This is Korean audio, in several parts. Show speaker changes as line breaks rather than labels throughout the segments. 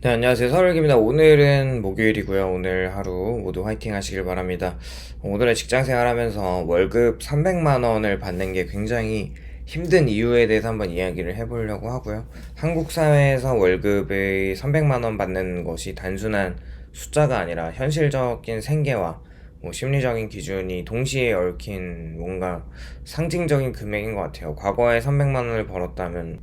네, 안녕하세요. 서울기입니다. 오늘은 목요일이고요. 오늘 하루 모두 화이팅 하시길 바랍니다. 오늘의 직장 생활하면서 월급 300만 원을 받는 게 굉장히 힘든 이유에 대해서 한번 이야기를 해보려고 하고요. 한국 사회에서 월급의 300만 원 받는 것이 단순한 숫자가 아니라 현실적인 생계와 뭐 심리적인 기준이 동시에 얽힌 뭔가 상징적인 금액인 것 같아요. 과거에 300만 원을 벌었다면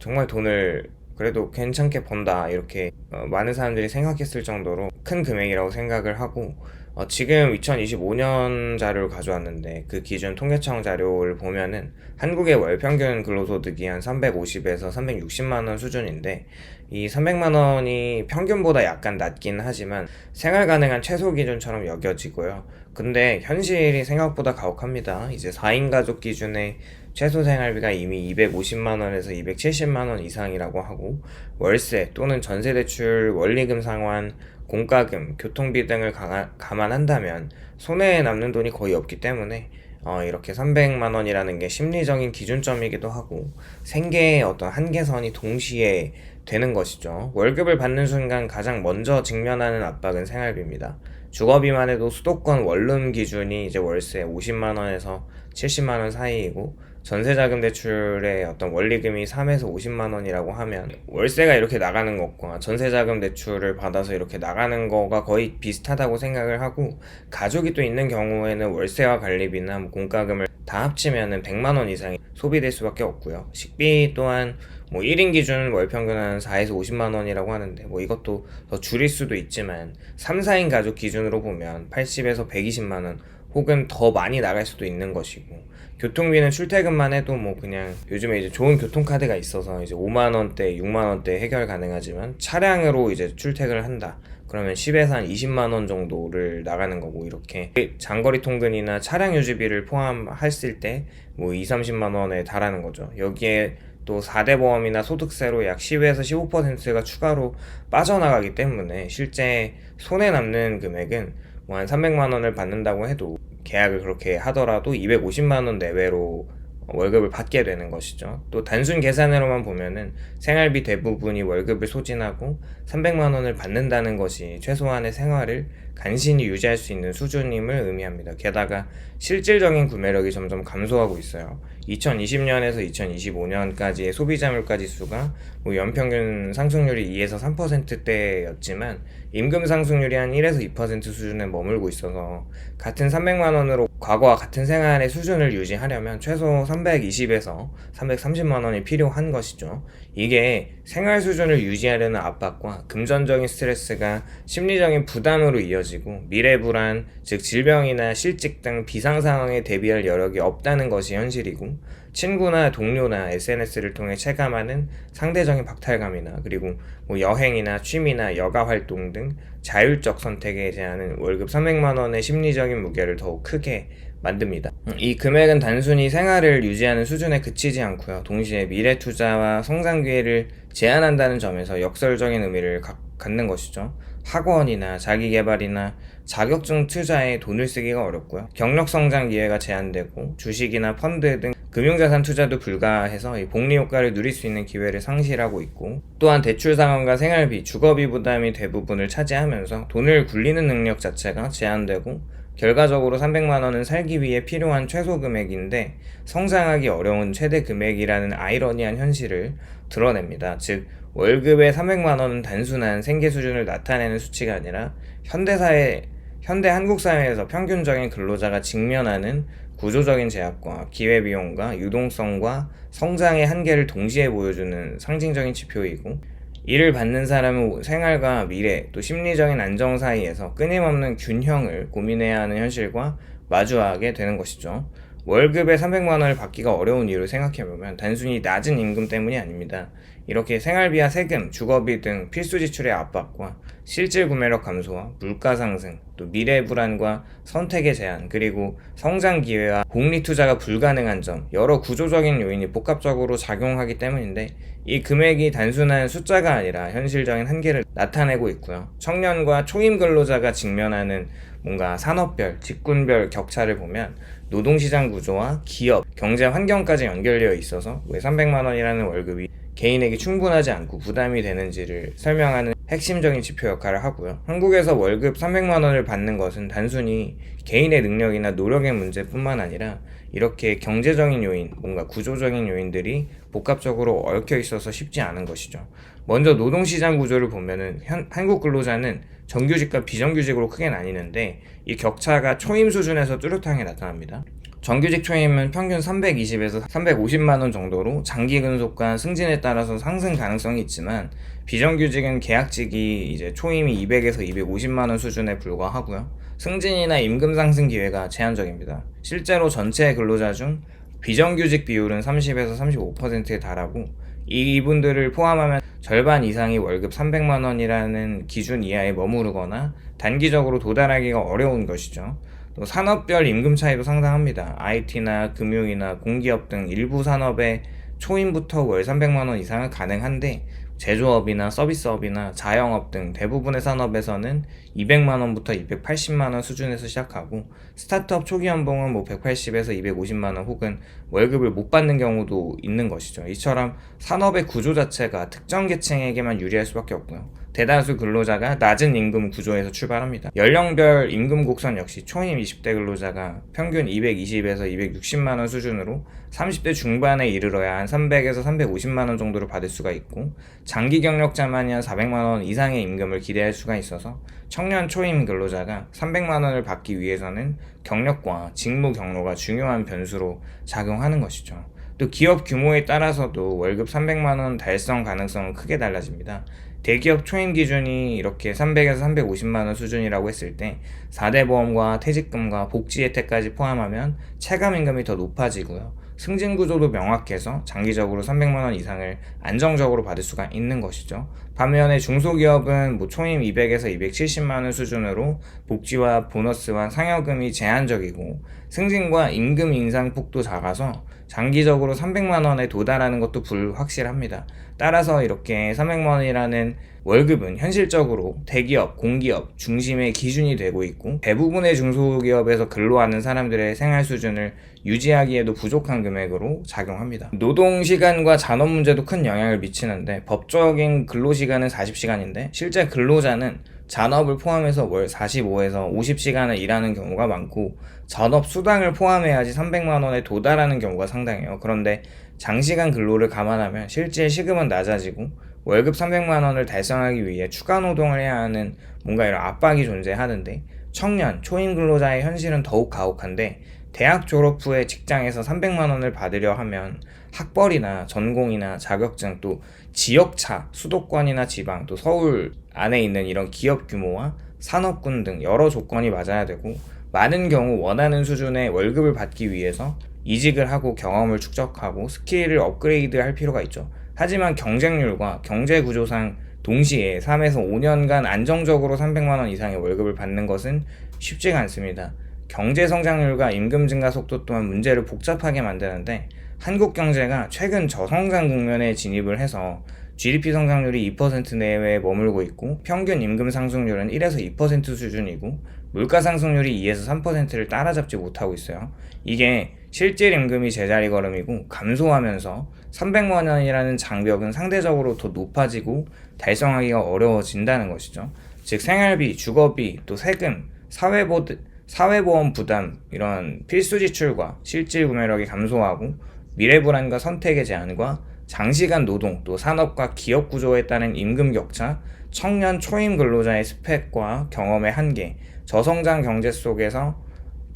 정말 돈을 그래도 괜찮게 번다 이렇게 어, 많은 사람들이 생각했을 정도로 큰 금액이라고 생각을 하고 어, 지금 2025년 자료를 가져왔는데 그 기준 통계청 자료를 보면은 한국의 월 평균 근로소득이 한 350에서 360만 원 수준인데 이 300만 원이 평균보다 약간 낮긴 하지만 생활 가능한 최소 기준처럼 여겨지고요. 근데 현실이 생각보다 가혹합니다. 이제 4인 가족 기준의 최소 생활비가 이미 250만 원에서 270만 원 이상이라고 하고 월세 또는 전세 대출 원리금 상환 공과금, 교통비 등을 가- 감안한다면 손해에 남는 돈이 거의 없기 때문에 어, 이렇게 300만 원이라는 게 심리적인 기준점이기도 하고 생계의 어떤 한계선이 동시에 되는 것이죠. 월급을 받는 순간 가장 먼저 직면하는 압박은 생활비입니다. 주거비만 해도 수도권 원룸 기준이 이제 월세 50만 원에서 70만 원 사이이고 전세자금 대출의 어떤 원리금이 3에서 50만 원이라고 하면 월세가 이렇게 나가는 것과 전세자금 대출을 받아서 이렇게 나가는 거가 거의 비슷하다고 생각을 하고 가족이 또 있는 경우에는 월세와 관리비나 뭐 공과금을 다 합치면은 100만 원 이상이 소비될 수밖에 없고요. 식비 또한 뭐 1인 기준 월 평균 한 4에서 50만 원이라고 하는데 뭐 이것도 더 줄일 수도 있지만 3, 4인 가족 기준으로 보면 80에서 120만 원 혹은 더 많이 나갈 수도 있는 것이고 교통비는 출퇴근만 해도 뭐 그냥 요즘에 이제 좋은 교통카드가 있어서 이제 5만 원대, 6만 원대 해결 가능하지만 차량으로 이제 출퇴근을 한다. 그러면 10에서 한 20만 원 정도를 나가는 거고 이렇게 장거리 통근이나 차량 유지비를 포함했을 때 뭐 2, 30만 원에 달하는 거죠. 여기에 또 4대 보험이나 소득세로 약 10에서 15%가 추가로 빠져나가기 때문에 실제 손에 남는 금액은 뭐 한 300만 원을 받는다고 해도 계약을 그렇게 하더라도 250만 원 내외로 월급을 받게 되는 것이죠. 또 단순 계산으로만 보면은 생활비 대부분이 월급을 소진하고 300만 원을 받는다는 것이 최소한의 생활을 간신히 유지할 수 있는 수준임을 의미합니다. 게다가 실질적인 구매력이 점점 감소하고 있어요. 2020년에서 2025년까지의 소비자 물가 지수가 뭐 연평균 상승률이 2에서 3%대였지만 임금 상승률이 한 1에서 2% 수준에 머물고 있어서 같은 300만 원으로 과거와 같은 생활의 수준을 유지하려면 최소 320에서 330만 원이 필요한 것이죠. 이게 생활 수준을 유지하려는 압박과 금전적인 스트레스가 심리적인 부담으로 이어지 고 미래 불안, 즉 질병이나 실직 등 비상 상황에 대비할 여력이 없다는 것이 현실이고 친구나 동료나 SNS를 통해 체감하는 상대적인 박탈감이나 그리고 뭐 여행이나 취미나 여가 활동 등 자율적 선택에 대한 월급 300만 원의 심리적인 무게를 더욱 크게 만듭니다. 이 금액은 단순히 생활을 유지하는 수준에 그치지 않고요. 동시에 미래 투자와 성장 기회를 제한한다는 점에서 역설적인 의미를 가- 갖는 것이죠. 학원이나 자기개발이나 자격증 투자에 돈을 쓰기가 어렵고요. 경력 성장 기회가 제한되고 주식이나 펀드 등 금융자산 투자도 불가해서 이 복리 효과를 누릴 수 있는 기회를 상실하고 있고 또한 대출 상환과 생활비, 주거비 부담이 대부분을 차지하면서 돈을 굴리는 능력 자체가 제한되고 결과적으로 300만 원은 살기 위해 필요한 최소 금액인데 성장하기 어려운 최대 금액이라는 아이러니한 현실을 드러냅니다. 즉 월급의 300만 원은 단순한 생계 수준을 나타내는 수치가 아니라 현대 사회 현대 한국 사회에서 평균적인 근로자가 직면하는 구조적인 제약과 기회비용과 유동성과 성장의 한계를 동시에 보여주는 상징적인 지표이고 이를 받는 사람은 생활과 미래 또 심리적인 안정 사이에서 끊임없는 균형을 고민해야 하는 현실과 마주하게 되는 것이죠. 월급에 300만 원을 받기가 어려운 이유를 생각해보면 단순히 낮은 임금 때문이 아닙니다. 이렇게 생활비와 세금, 주거비 등 필수 지출의 압박과 실질 구매력 감소와 물가 상승, 또 미래 불안과 선택의 제한, 그리고 성장 기회와 복리 투자가 불가능한 점, 여러 구조적인 요인이 복합적으로 작용하기 때문인데 이 금액이 단순한 숫자가 아니라 현실적인 한계를 나타내고 있고요. 청년과 초임 근로자가 직면하는 뭔가 산업별, 직군별 격차를 보면 노동시장 구조와 기업, 경제 환경까지 연결되어 있어서 왜 300만 원이라는 월급이 개인에게 충분하지 않고 부담이 되는지를 설명하는 핵심적인 지표 역할을 하고요. 한국에서 월급 300만 원을 받는 것은 단순히 개인의 능력이나 노력의 문제뿐만 아니라 이렇게 경제적인 요인, 뭔가 구조적인 요인들이 복합적으로 얽혀 있어서 쉽지 않은 것이죠. 먼저 노동시장 구조를 보면은 현- 한국 근로자는 정규직과 비정규직으로 크게 나뉘는데 이 격차가 초임 수준에서 뚜렷하게 나타납니다. 정규직 초임은 평균 320에서 350만 원 정도로 장기 근속과 승진에 따라서 상승 가능성이 있지만 비정규직은 계약직이 이제 초임이 200에서 250만 원 수준에 불과하고요. 승진이나 임금 상승 기회가 제한적입니다. 실제로 전체 근로자 중 비정규직 비율은 30에서 35%에 달하고 이분들을 포함하면 절반 이상이 월급 300만 원이라는 기준 이하에 머무르거나 단기적으로 도달하기가 어려운 것이죠. 또 산업별 임금 차이도 상당합니다. IT나 금융이나 공기업 등 일부 산업의 초임부터 월 300만 원 이상은 가능한데 제조업이나 서비스업이나 자영업 등 대부분의 산업에서는 200만 원부터 280만 원 수준에서 시작하고 스타트업 초기 연봉은 뭐 180에서 250만 원 혹은 월급을 못 받는 경우도 있는 것이죠. 이처럼 산업의 구조 자체가 특정 계층에게만 유리할 수밖에 없고요. 대다수 근로자가 낮은 임금 구조에서 출발합니다. 연령별 임금 곡선 역시 초임 20대 근로자가 평균 220에서 260만 원 수준으로 30대 중반에 이르러야 한 300에서 350만 원 정도를 받을 수가 있고 장기 경력자만이 한 400만 원 이상의 임금을 기대할 수가 있어서 청년 초임 근로자가 300만 원을 받기 위해서는 경력과 직무 경로가 중요한 변수로 작용하는 것이죠. 또 기업 규모에 따라서도 월급 300만 원 달성 가능성은 크게 달라집니다. 대기업 초임 기준이 이렇게 300에서 350만 원 수준이라고 했을 때 4대 보험과 퇴직금과 복지 혜택까지 포함하면 체감 임금이 더 높아지고요. 승진 구조도 명확해서 장기적으로 300만 원 이상을 안정적으로 받을 수가 있는 것이죠. 반면에 중소기업은 뭐 초임 200에서 270만 원 수준으로 복지와 보너스와 상여금이 제한적이고 승진과 임금 인상 폭도 작아서 장기적으로 300만 원에 도달하는 것도 불확실합니다. 따라서 이렇게 300만 원이라는 월급은 현실적으로 대기업, 공기업 중심의 기준이 되고 있고 대부분의 중소기업에서 근로하는 사람들의 생활 수준을 유지하기에도 부족한 금액으로 작용합니다. 노동 시간과 잔업 문제도 큰 영향을 미치는데 법적인 근로 시 간은 40시간인데 실제 근로자는 잔업을 포함해서 월 45에서 50시간을 일하는 경우가 많고 잔업 수당을 포함해야지 300만 원에 도달하는 경우가 상당해요. 그런데 장시간 근로를 감안하면 실제 시급은 낮아지고 월급 300만 원을 달성하기 위해 추가 노동을 해야 하는 뭔가 이런 압박이 존재하는데 청년, 초임 근로자의 현실은 더욱 가혹한데 대학 졸업 후에 직장에서 300만 원을 받으려 하면 학벌이나 전공이나 자격증 또 지역차, 수도권이나 지방 또 서울 안에 있는 이런 기업 규모와 산업군 등 여러 조건이 맞아야 되고 많은 경우 원하는 수준의 월급을 받기 위해서 이직을 하고 경험을 축적하고 스킬을 업그레이드 할 필요가 있죠. 하지만 경쟁률과 경제 구조상 동시에 3에서 5년간 안정적으로 300만 원 이상의 월급을 받는 것은 쉽지가 않습니다. 경제 성장률과 임금 증가 속도 또한 문제를 복잡하게 만드는데 한국 경제가 최근 저성장 국면에 진입을 해서 GDP 성장률이 2% 내외에 머물고 있고 평균 임금 상승률은 1에서 2% 수준이고 물가 상승률이 2에서 3%를 따라잡지 못하고 있어요. 이게 실질 임금이 제자리 걸음이고 감소하면서 300만 원이라는 장벽은 상대적으로 더 높아지고 달성하기가 어려워진다는 것이죠. 즉 생활비, 주거비, 또 세금, 사회보 사회보험 부담 이런 필수 지출과 실질 구매력이 감소하고 미래 불안과 선택의 제한과 장시간 노동 또 산업과 기업 구조에 따른 임금 격차, 청년 초임 근로자의 스펙과 경험의 한계, 저성장 경제 속에서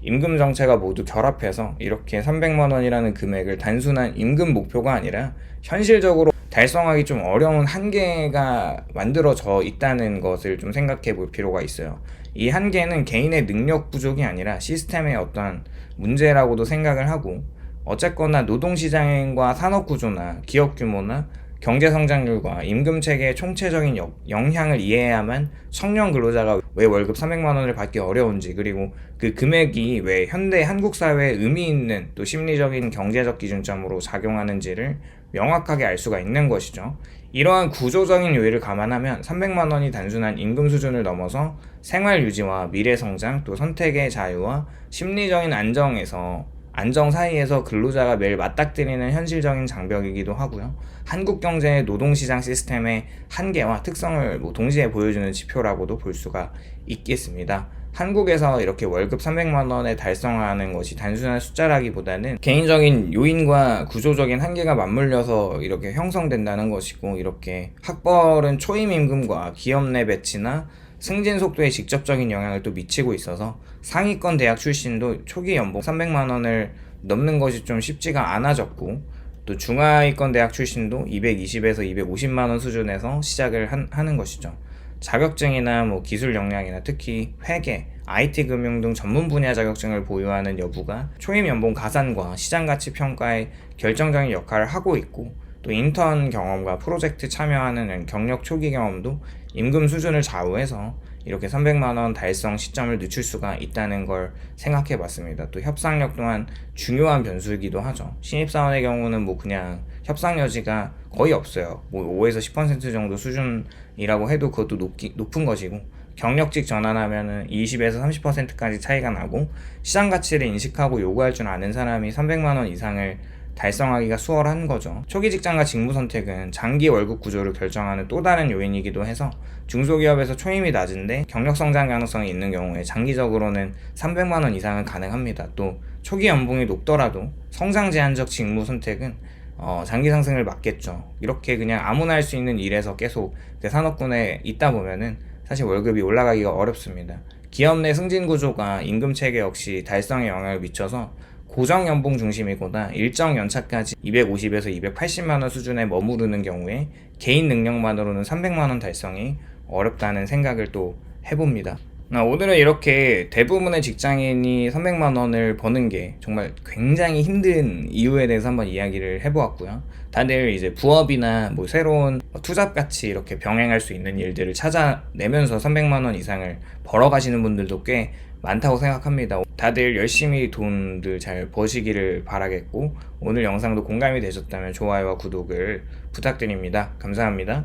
임금 정체가 모두 결합해서 이렇게 300만 원이라는 금액을 단순한 임금 목표가 아니라 현실적으로 달성하기 좀 어려운 한계가 만들어져 있다는 것을 좀 생각해 볼 필요가 있어요. 이 한계는 개인의 능력 부족이 아니라 시스템의 어떠한 문제라고도 생각을 하고 어쨌거나 노동시장과 산업구조나 기업 규모나 경제 성장률과 임금 체계의 총체적인 역- 영향을 이해해야만 청년 근로자가 왜 월급 300만 원을 받기 어려운지 그리고 그 금액이 왜 현대 한국 사회에 의미 있는 또 심리적인 경제적 기준점으로 작용하는지를 명확하게 알 수가 있는 것이죠. 이러한 구조적인 요인을 감안하면 300만 원이 단순한 임금 수준을 넘어서 생활 유지와 미래 성장 또 선택의 자유와 심리적인 안정에서 안정 사이에서 근로자가 매일 맞닥뜨리는 현실적인 장벽이기도 하고요. 한국 경제의 노동시장 시스템의 한계와 특성을 뭐 동시에 보여주는 지표라고도 볼 수가 있겠습니다. 한국에서 이렇게 월급 300만 원에 달성하는 것이 단순한 숫자라기보다는 개인적인 요인과 구조적인 한계가 맞물려서 이렇게 형성된다는 것이고 이렇게 학벌은 초임 임금과 기업 내 배치나 승진 속도에 직접적인 영향을 또 미치고 있어서 상위권 대학 출신도 초기 연봉 300만 원을 넘는 것이 좀 쉽지가 않아졌고 또 중하위권 대학 출신도 220에서 250만 원 수준에서 시작을 한- 하는 것이죠. 자격증이나 뭐 기술 역량이나 특히 회계, IT 금융 등 전문 분야 자격증을 보유하는 여부가 초임 연봉 가산과 시장 가치 평가에 결정적인 역할을 하고 있고 또 인턴 경험과 프로젝트 참여하는 경력 초기 경험도 임금 수준을 좌우해서 이렇게 300만 원 달성 시점을 늦출 수가 있다는 걸 생각해 봤습니다. 또 협상력 또한 중요한 변수이기도 하죠. 신입사원의 경우는 뭐 그냥 협상 여지가 거의 없어요. 뭐 5에서 10% 정도 수준이라고 해도 그것도 높기, 높은 것이고 경력직 전환하면은 20에서 30%까지 차이가 나고 시장 가치를 인식하고 요구할 줄 아는 사람이 300만 원 이상을 달성하기가 수월한 거죠. 초기 직장과 직무 선택은 장기 월급 구조를 결정하는 또 다른 요인이기도 해서 중소기업에서 초임이 낮은데 경력 성장 가능성이 있는 경우에 장기적으로는 300만 원 이상은 가능합니다. 또 초기 연봉이 높더라도 성장 제한적 직무 선택은 어, 장기 상승을 막겠죠. 이렇게 그냥 아무나 할 수 있는 일에서 계속 그 산업군에 있다 보면은 사실 월급이 올라가기가 어렵습니다. 기업 내 승진 구조가 임금 체계 역시 달성에 영향을 미쳐서 고정 연봉 중심이거나 일정 연차까지 250에서 280만 원 수준에 머무르는 경우에 개인 능력만으로는 300만 원 달성이 어렵다는 생각을 또 해봅니다. 아, 오늘은 이렇게 대부분의 직장인이 300만 원을 버는 게 정말 굉장히 힘든 이유에 대해서 한번 이야기를 해보았고요. 다들 이제 부업이나 뭐 새로운 투잡 같이 이렇게 병행할 수 있는 일들을 찾아내면서 300만 원 이상을 벌어가시는 분들도 꽤 많다고 생각합니다. 다들 열심히 돈들 잘 버시기를 바라겠고 오늘 영상도 공감이 되셨다면 좋아요와 구독을 부탁드립니다. 감사합니다.